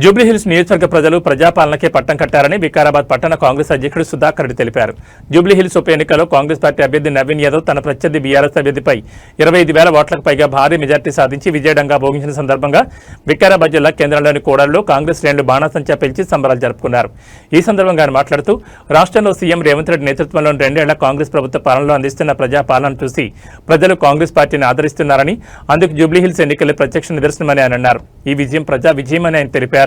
జూబ్లీహిల్స్ నియోజకవర్గ ప్రజలు ప్రజాపాలనకే పట్టం కట్టారని వికారాబాద్ పట్టణ కాంగ్రెస్ అధ్యక్షుడు సుధాకర్ రెడ్డి తెలిపారు. జూబ్లీహిల్స్ ఉప ఎన్నికలో కాంగ్రెస్ పార్టీ అభ్యర్థి నవీన్ యాదవ్ తన ప్రత్యర్థి బీఆర్ఎస్ అభ్యర్థిపై ఇరవై ఐదు వేల ఓట్లకు పైగా భారీ మెజార్టీ సాధించి విజయడంగా భోగించిన సందర్భంగా వికారాబాద్ జిల్లా కేంద్రంలోని కోడల్లో కాంగ్రెస్ శ్రేణులు బాణాసంచా పిలిచి సంబరాలు జరుపుకున్నారు. ఈ సందర్భంగా ఆయన మాట్లాడుతూ రాష్ట్రంలో సీఎం రేవంత్ రెడ్డి నేతృత్వంలోని రెండేళ్ళ కాంగ్రెస్ ప్రభుత్వ పాలనలో అందిస్తున్న ప్రజాపాలన చూసి ప్రజలు కాంగ్రెస్ పార్టీని ఆదరిస్తున్నారని అందుకు జూబ్లీహిల్స్ ఎన్నికలు ప్రత్యక్ష నిదర్శనమని ఆయన అన్నారు. ఈ విజయం ప్రజా విజయమని ఆయన తెలిపారు.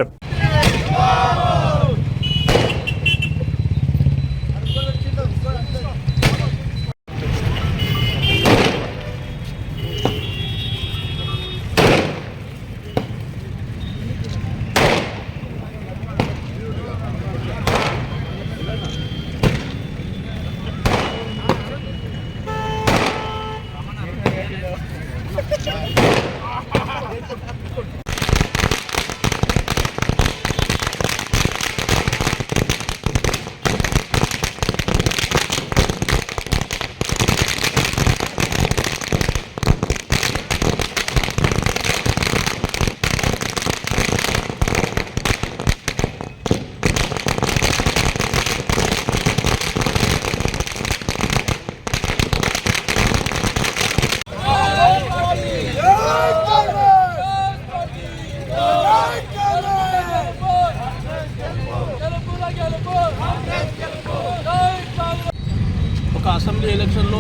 అసెంబ్లీ ఎలక్షన్లో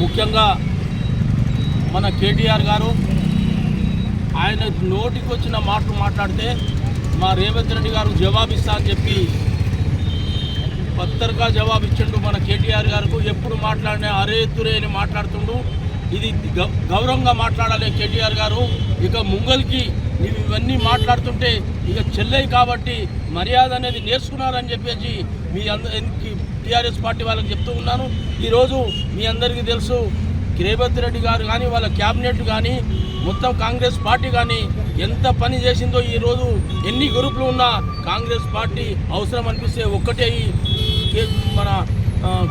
ముఖ్యంగా మన కేటీఆర్ గారు ఆయన నోటికి వచ్చిన మాటలు మాట్లాడితే మా రేవంత్ రెడ్డి గారు జవాబిస్తా అని చెప్పి పత్తరగా జవాబు ఇచ్చిండు మన కేటీఆర్ గారికి. ఎప్పుడు మాట్లాడినా అరే తురే అని మాట్లాడుతుండు. ఇది గౌ- గౌరవంగా మాట్లాడాలి కేటీఆర్ గారు. ఇక ముంగల్కి నీవు ఇవన్నీ మాట్లాడుతుంటే ఇక చెల్లెయి కాబట్టి మర్యాద అనేది నేర్చుకున్నారని చెప్పేసి మీ అందరికి టీఆర్ఎస్ పార్టీ వాళ్ళకి చెప్తూ ఉన్నాను. ఈరోజు మీ అందరికీ తెలుసు రేవంత్ రెడ్డి గారు కానీ వాళ్ళ క్యాబినెట్ కానీ మొత్తం కాంగ్రెస్ పార్టీ కానీ ఎంత పని చేసిందో ఈరోజు ఎన్ని గ్రూపులు ఉన్నా కాంగ్రెస్ పార్టీ అవసరం అనిపిస్తే ఒక్కటే కే- మన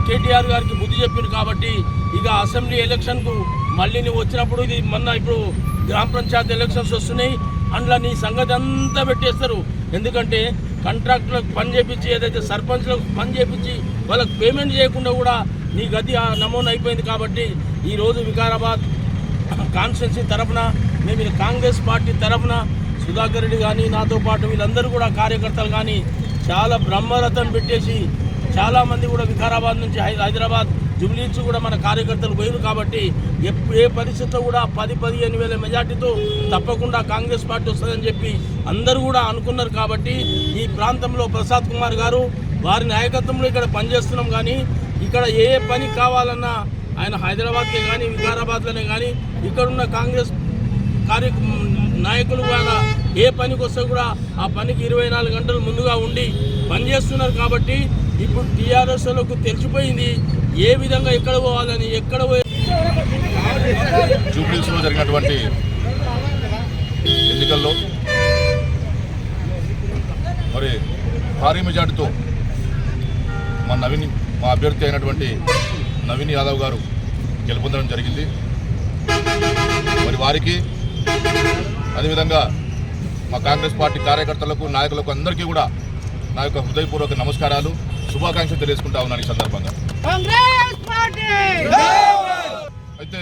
కేటీఆర్ గారికి బుద్ధి చెప్పింది కాబట్టి ఇక అసెంబ్లీ ఎలక్షన్కు మళ్ళీ నువ్వు వచ్చినప్పుడు ఇది మొన్న ఇప్పుడు గ్రామ పంచాయతీ ఎలక్షన్స్ వస్తున్నాయి. అందులో నీ సంగతి అంతా పెట్టేస్తారు. ఎందుకంటే కాంట్రాక్టులకు పని చేపించి ఏదైతే సర్పంచ్లకు పని చేపించి వాళ్ళకి పేమెంట్ చేయకుండా కూడా నీ గది నమోదు అయిపోయింది కాబట్టి ఈరోజు వికారాబాద్ కాన్స్టిట్యున్సీ తరఫున మేము ఇది కాంగ్రెస్ పార్టీ తరఫున సుధాకర్ రెడ్డి కానీ నాతో పాటు వీళ్ళందరూ కూడా కార్యకర్తలు కానీ చాలా బ్రహ్మరథం పెట్టేసి చాలామంది కూడా వికారాబాద్ నుంచి హైదరాబాద్ జుబ్లీన్స్ కూడా మన కార్యకర్తలు పోయారు కాబట్టి ఎప్పు ఏ పరిస్థితిలో కూడా పది పదిహేను వేల మెజార్టీతో తప్పకుండా కాంగ్రెస్ పార్టీ వస్తుందని చెప్పి అందరూ కూడా అనుకున్నారు కాబట్టి ఈ ప్రాంతంలో ప్రసాద్ కుమార్ గారు వారి నాయకత్వంలో ఇక్కడ పనిచేస్తున్నాం కానీ ఇక్కడ ఏ పని కావాలన్నా ఆయన హైదరాబాద్కే కానీ వికారాబాద్లోనే కానీ ఇక్కడున్న కాంగ్రెస్ కార్య నాయకులు కూడా ఏ పనికి వస్తే కూడా ఆ పనికి ఇరవై నాలుగు గంటలు ముందుగా ఉండి పనిచేస్తున్నారు కాబట్టి ఇప్పుడు టీఆర్ఎస్లకు తెరిచిపోయింది ఏ విధంగా ఎక్కడ పోవాలని ఎక్కడ పోయి జూబ్లీస్లో జరిగినటువంటి ఎన్నికల్లో మరి భారీ మెజార్టీతో మా నవీన్ మా అభ్యర్థి అయినటువంటి నవీన్ యాదవ్ గారు గెలుపొందడం జరిగింది. మరి వారికి అదేవిధంగా మా కాంగ్రెస్ పార్టీ కార్యకర్తలకు నాయకులకు అందరికీ కూడా నా యొక్క హృదయపూర్వక నమస్కారాలు శుభాకాంక్షలు తెలియజేసుకుంటా ఉన్నాను ఈ సందర్భంగా. అయితే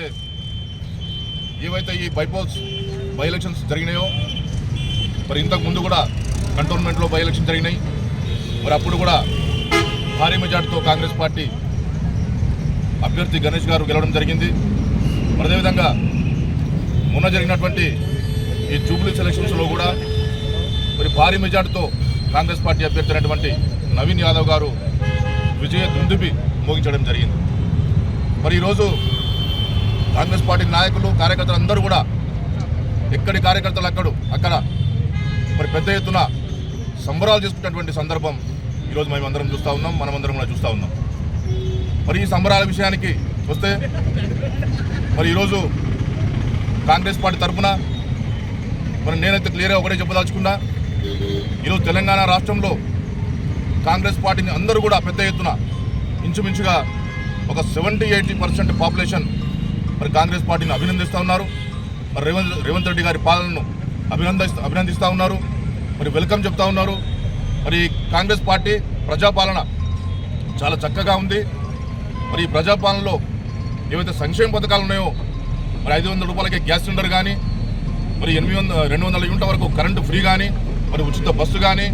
ఏవైతే ఈ బైపోల్స్ బై ఎలక్షన్స్ జరిగినాయో మరి ఇంతకు ముందు కూడా కంటోన్మెంట్లో బై ఎలక్షన్ జరిగినాయి. మరి అప్పుడు కూడా భారీ మెజార్టీతో కాంగ్రెస్ పార్టీ అభ్యర్థి గణేష్ గారు గెలవడం జరిగింది. అదేవిధంగా మొన్న జరిగినటువంటి ఈ జూబ్లీ సెలక్షన్స్లో కూడా మరి భారీ మెజార్టీతో కాంగ్రెస్ పార్టీ అభ్యర్థి అయినటువంటి నవీన్ యాదవ్ గారు విజయ దుందుబి మోగించడం జరిగింది. మరి ఈరోజు కాంగ్రెస్ పార్టీ నాయకులు కార్యకర్తలు అందరూ కూడా ఎక్కడి కార్యకర్తలు అక్కడ అక్కడ మరి పెద్ద ఎత్తున సంబరాలు చేసుకున్నటువంటి సందర్భం ఈరోజు మేము అందరం చూస్తూ ఉన్నాం మనమందరం కూడా చూస్తూ ఉన్నాం. మరి ఈ సంబరాల విషయానికి వస్తే మరి ఈరోజు కాంగ్రెస్ పార్టీ తరఫున మరి నేనైతే క్లియర్గా ఒకటే చెప్పదలుచుకున్నా ఈరోజు తెలంగాణ రాష్ట్రంలో కాంగ్రెస్ పార్టీని అందరూ కూడా పెద్ద ఎత్తున ఇంచుమించుగా ఒక సెవెంటీ ఎయిటీ పర్సెంట్ పాపులేషన్ మరి కాంగ్రెస్ పార్టీని అభినందిస్తూ ఉన్నారు. మరి రేవంత్ రేవంత్ రెడ్డి గారి పాలనను అభినందిస్తూ అభినందిస్తూ ఉన్నారు. మరి వెల్కమ్ చెప్తా ఉన్నారు. మరి కాంగ్రెస్ పార్టీ ప్రజాపాలన చాలా చక్కగా ఉంది. మరి ఈ ప్రజాపాలనలో ఏవైతే సంక్షేమ పథకాలు ఉన్నాయో మరి ఐదు వందల రూపాయలకి గ్యాస్ సిలిండర్ కానీ మరి ఎనిమిది వందల రెండు వందల యూనిట్ల వరకు కరెంటు ఫ్రీ కానీ మరి ఉచిత బస్సు కానీ